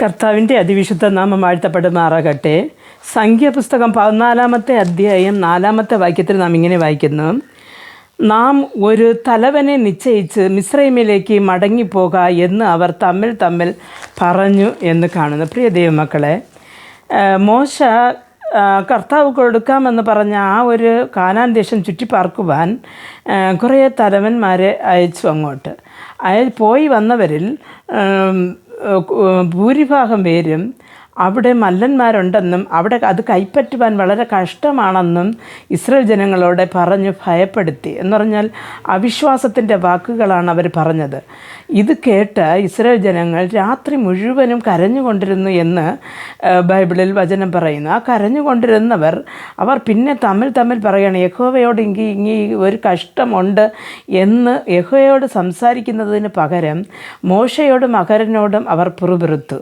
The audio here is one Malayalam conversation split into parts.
കർത്താവിന്റെ അതിവിശുദ്ധ നാമം വാഴ്ത്തപ്പെടുമാറാകട്ടെ സംഖ്യാപുസ്തകം പതിനാലാമത്തെ അധ്യായം നാലാമത്തെ വാക്യത്തിൽ നാം ഇങ്ങനെ വായിക്കുന്നു. നാം ഒരു തലവനെ നിശ്ചയിച്ച് മിശ്രൈമിലേക്ക് മടങ്ങിപ്പോക എന്ന് അവർ തമ്മിൽ തമ്മിൽ പറഞ്ഞു എന്ന് കാണുന്നു. പ്രിയ ദൈവമക്കളെ മോശ കർത്താവ് കൊടുക്കാമെന്ന് പറഞ്ഞ ആ ഒരു കാനാൻ ദേശം ചുറ്റിപ്പാർക്കുവാൻ കുറേ തലവന്മാരെ അയച്ചു അങ്ങോട്ട്. അയ പോയി വന്നവരിൽ ഭൂരിഭാഗം പേരും അവിടെ മല്ലന്മാരുണ്ടെന്നും അവിടെ അത് കൈപ്പറ്റുവാൻ വളരെ കഷ്ടമാണെന്നും ഇസ്രയേൽ ജനങ്ങളോട് പറഞ്ഞ് ഭയപ്പെടുത്തി എന്ന് പറഞ്ഞാൽ അവിശ്വാസത്തിന്റെ വാക്കുകളാണ് അവർ പറഞ്ഞത്. ഇത് കേട്ട് ഇസ്രയേൽ ജനങ്ങൾ രാത്രി മുഴുവനും കരഞ്ഞുകൊണ്ടിരുന്നു എന്ന് ബൈബിളിൽ വചനം പറയുന്നു. ആ കരഞ്ഞുകൊണ്ടിരുന്നവർ അവർ പിന്നെ തമ്മിൽ തമ്മിൽ പറയുകയാണ് യഹോവയോട് ഇങ്ങി ഇങ്ങി ഒരു കഷ്ടമുണ്ട് എന്ന് യഹോവയോട് സംസാരിക്കുന്നതിന് പകരം മോശയോടും അഹരനോടും അവർ പിറുപിറുത്തു.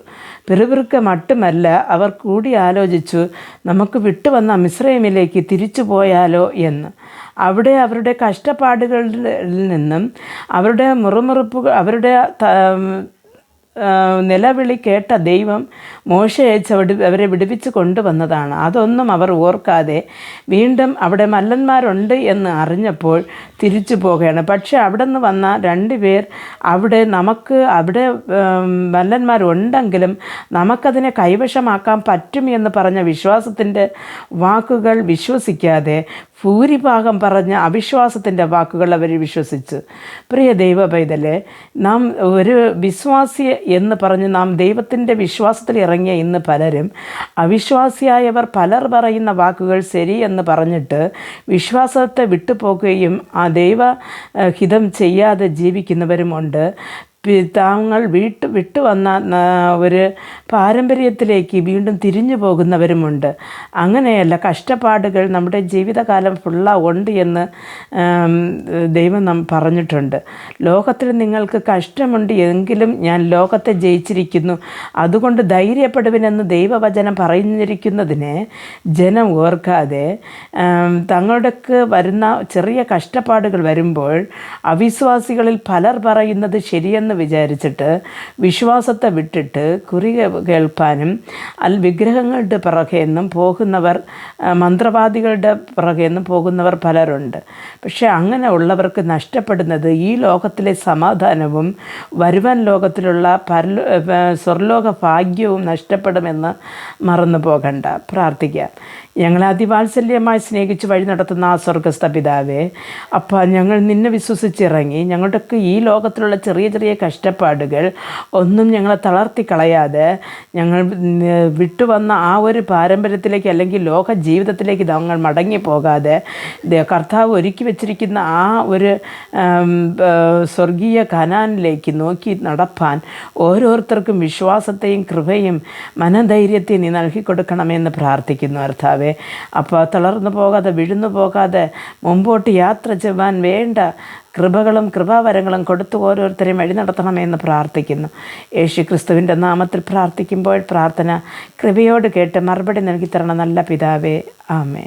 പിറുപിറുക്ക മട്ടുമല്ല അവർ കൂടി ആലോചിച്ചു നമുക്ക് വിട്ടുവന്ന മിശ്രൈമിലേക്ക് തിരിച്ചു പോയാലോ എന്ന്. അവിടെ അവരുടെ കഷ്ടപ്പാടുകളിൽ നിന്നും അവരുടെ മുറുമുറുപ്പുകൾ അവരുടെ നിലവിളി കേട്ട ദൈവം മോശയച്ച് അവരെ വിടുവിച്ച് കൊണ്ടുവന്നതാണ്. അതൊന്നും അവർ ഓർക്കാതെ വീണ്ടും അവിടെ മല്ലന്മാരുണ്ട് എന്ന് അറിഞ്ഞപ്പോൾ തിരിച്ചു പോകുകയാണ് പക്ഷേ അവിടെ നിന്ന് വന്ന രണ്ട് പേർ അവിടെ നമുക്ക് അവിടെ മല്ലന്മാരുണ്ടെങ്കിലും നമുക്കതിനെ കൈവശമാക്കാൻ പറ്റും എന്ന് പറഞ്ഞ വിശ്വാസത്തിന്റെ വാക്കുകൾ വിശ്വസിക്കാതെ ഭൂരിഭാഗം പറഞ്ഞ അവിശ്വാസത്തിന്റെ വാക്കുകൾ അവർ വിശ്വസിച്ച്. പ്രിയ ദൈവ പൈതലെ നാം ഒരു വിശ്വാസി എന്ന് പറഞ്ഞ് നാം ദൈവത്തിന്റെ വിശ്വാസത്തിൽ ഇറങ്ങിയ ഇന്ന് പലരും അവിശ്വാസിയായവർ പലർ പറയുന്ന വാക്കുകൾ ശരി എന്ന് പറഞ്ഞിട്ട് വിശ്വാസത്തെ വിട്ടുപോകുകയും ആ ദൈവ ഹിതം ചെയ്യാതെ ജീവിക്കുന്നവരുമുണ്ട് പി- താങ്കൾ വീട്ട് വിട്ടുവന്ന വന്ന ഒരു പാരമ്പര്യത്തിലേക്ക് വീണ്ടും തിരിഞ്ഞു പോകുന്നവരുമുണ്ട്. അങ്ങനെയല്ല കഷ്ടപ്പാടുകൾ നമ്മുടെ ജീവിതകാലം ഫുള്ള ഉണ്ട് എന്ന് ദൈവം നാം പറഞ്ഞിട്ടുണ്ട്. ലോകത്തിൽ നിങ്ങൾക്ക് കഷ്ടമുണ്ട് എങ്കിലും ഞാൻ ലോകത്തെ ജയിച്ചിരിക്കുന്നു. അതുകൊണ്ട് ധൈര്യപ്പെടുവിനെന്ന് ദൈവവചനം പറഞ്ഞിരിക്കുന്നതിനെ ജനം ഓർക്കാതെ തങ്ങൾക്ക് വരുന്ന ചെറിയ കഷ്ടപ്പാടുകൾ വരുമ്പോൾ അവിശ്വാസികളിൽ പലർ പറയുന്നത് ശരിയെന്ന് വിചാരിച്ചിട്ട് വിശ്വാസത്തെ വിട്ടിട്ട് കുറി കേൾപ്പാനും അൽ വിഗ്രഹങ്ങളുടെ പിറകെ നിന്നും പോകുന്നവർ മന്ത്രവാദികളുടെ പിറകെ നിന്നും പോകുന്നവർ പലരുണ്ട്. പക്ഷേ അങ്ങനെ ഉള്ളവർക്ക് നഷ്ടപ്പെടുന്നത് ഈ ലോകത്തിലെ സമാധാനവും വരുവാൻ ലോകത്തിലുള്ള പരലോ സ്വർലോക ഭാഗ്യവും നഷ്ടപ്പെടുമെന്ന് മറന്നു പോകണ്ട. പ്രാർത്ഥിക്കാം. ഞങ്ങളെ അതിവാത്സല്യമായി സ്നേഹിച്ച് വഴി നടത്തുന്ന ആ സ്വർഗസ്ഥ പിതാവേ അപ്പം ഞങ്ങൾ നിന്നെ വിശ്വസിച്ചിറങ്ങി ഞങ്ങളുടെയൊക്കെ ഈ ലോകത്തിലുള്ള ചെറിയ ചെറിയ കഷ്ടപ്പാടുകൾ ഒന്നും ഞങ്ങളെ തളർത്തി കളയാതെ ഞങ്ങൾ വിട്ടുവന്ന ആ ഒരു പാരമ്പര്യത്തിലേക്ക് അല്ലെങ്കിൽ ലോക ജീവിതത്തിലേക്ക് ഞങ്ങൾ മടങ്ങി പോകാതെ കർത്താവ് ഒരുക്കി വെച്ചിരിക്കുന്ന ആ ഒരു സ്വർഗീയ കനാനിലേക്ക് നോക്കി നടപ്പാൻ ഓരോരുത്തർക്കും വിശ്വാസത്തെയും കൃപയും മനധൈര്യത്തെയും നീ നൽകി കൊടുക്കണമെന്ന് പ്രാർത്ഥിക്കുന്നു കർത്താവെ. അപ്പോൾ തളർന്നു പോകാതെ വിഴുന്നു പോകാതെ മുമ്പോട്ട് യാത്ര ചെയ്യാൻ വേണ്ട കൃപകളും കൃപാവരങ്ങളും കൊടുത്തു ഓരോരുത്തരെയും വഴി നടത്തണമെന്ന് പ്രാർത്ഥിക്കുന്നു. യേശു ക്രിസ്തുവിന്റെ നാമത്തിൽ പ്രാർത്ഥിക്കുമ്പോൾ പ്രാർത്ഥന കൃപയോട് കേട്ട് മറുപടി നൽകി തരണം നല്ല പിതാവേ. ആമേ